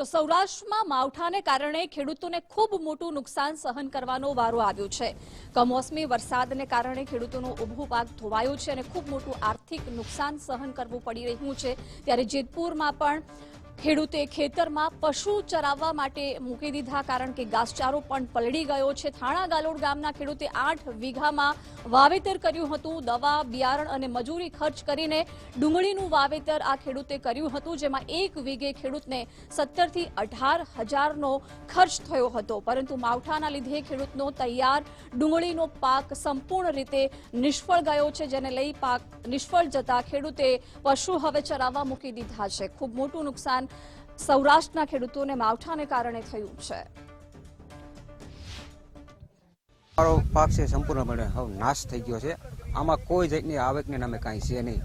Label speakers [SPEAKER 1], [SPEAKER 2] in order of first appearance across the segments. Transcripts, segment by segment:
[SPEAKER 1] તો સૌરાષ્ટ્રમાં માવઠાને કારણે ખેડૂતોને ખૂબ મોટું નુકસાન સહન કરવાનો વારો આવ્યો છે. કમોસમી વરસાદને કારણે ખેડૂતોનો ઊભો પાક ધોવાયો છે અને ખૂબ મોટું આર્થિક નુકસાન સહન કરવું પડી રહ્યું છે. ત્યારે જેતપુરમાં પણ ખેડૂતે ખેતરમાં પશુ ચરાવવા માટે મૂકી દીધા કારણ કે ઘાસચારો પણ પલળી ગયો છે. થાણા ગાલોડ ગામના ખેડૂતે આઠ વીઘામાં વાવેતર કર્યું હતું. દવા, બિયારણ અને મજૂરી ખર્ચ કરીને ડુંગળીનું વાવેતર આ ખેડૂતે કર્યું હતું, જેમાં એક વીઘે ખેડૂતને સત્તરથી અઢાર હજારનો ખર્ચ થયો હતો. પરંતુ માવઠાના લીધે ખેડૂતનો તૈયાર ડુંગળીનો પાક સંપૂર્ણ રીતે નિષ્ફળ ગયો છે, જેને લઈ પાક નિષ્ફળ જતા ખેડૂતે પશુ હવે ચરાવવા મૂકી દીધા છે. ખૂબ મોટું નુકસાન સૌરાષ્ટ્રના ખેડૂતોને માવઠાને કારણે થયું છે.
[SPEAKER 2] મારો પાક છે સંપૂર્ણપણે નાશ થઈ ગયો છે. આમાં કોઈ જાતની આવકને નામે કાંઈ છે નહીં.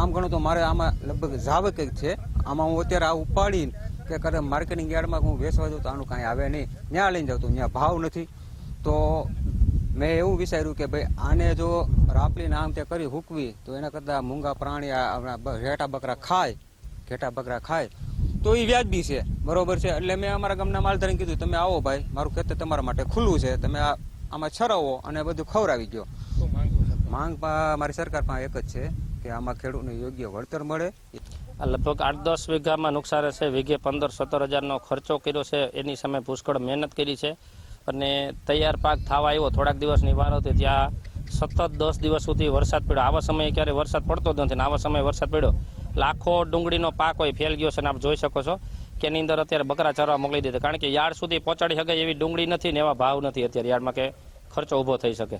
[SPEAKER 2] આમ ગણો તો મારે આમાં લગભગ જાવક છે. આમાં હું અત્યારે આ ઉપાડીને કે કરે માર્કેટિંગ યાર્ડમાં હું વેચવા જાઉં તો આનું કાંઈ આવે નહીં. ત્યાં લઈને જાઉં તો ત્યાં ભાવ નથી. તો મેં એવું વિચાર્યું કે ભાઈ આને જો રાપલીને આમ તે કરી હૂકવી તો એના કરતાં મૂંગા પ્રાણી ઘેટા બકરા ખાય. ઘેટા બકરા ખાય. તો એ વ્યાજબી છે. બરોબર છે? એટલે મેં અમારા ગામના માલધારીને કીધું તમે આવો ભાઈ મારું ખેતર તમારા માટે ખુલ્લું છે. તમે આ આમાં છરાવો અને બધું ખવડાવી ગયો માંગ પા- મારી સરકાર પાસે એક જ છે કે આમાં ખેડૂતને યોગ્ય વળતર મળે.
[SPEAKER 3] આ લગભગ આઠ દસ વીઘામાં નુકસાન છે વીઘે પંદર સત્તર હજારનો ખર્ચો કર્યો છે. એની સામે પુષ્કળ મહેનત કરી છે. અને તૈયાર પાક થવા આવ્યો થોડાક દિવસની વાર હતી ત્યાં સતત દસ દિવસ સુધી વરસાદ પડ્યો. આવા સમયે ક્યારે વરસાદ પડતો જ નથી ને આવા સમયે વરસાદ પડ્યો. લાખો ડુંગળીનો પાક હોય, ફેલ ગયો છે અને આપ જોઈ શકો છો કે એની અંદર અત્યારે બકરા ચરવા મોકલી દીધા. કારણ કે યાર્ડ સુધી પહોંચાડી શકે એવી ડુંગળી નથી ને એવા ભાવ નથી અત્યારે યાર્ડમાં કે ખર્ચો ઊભો થઈ શકે.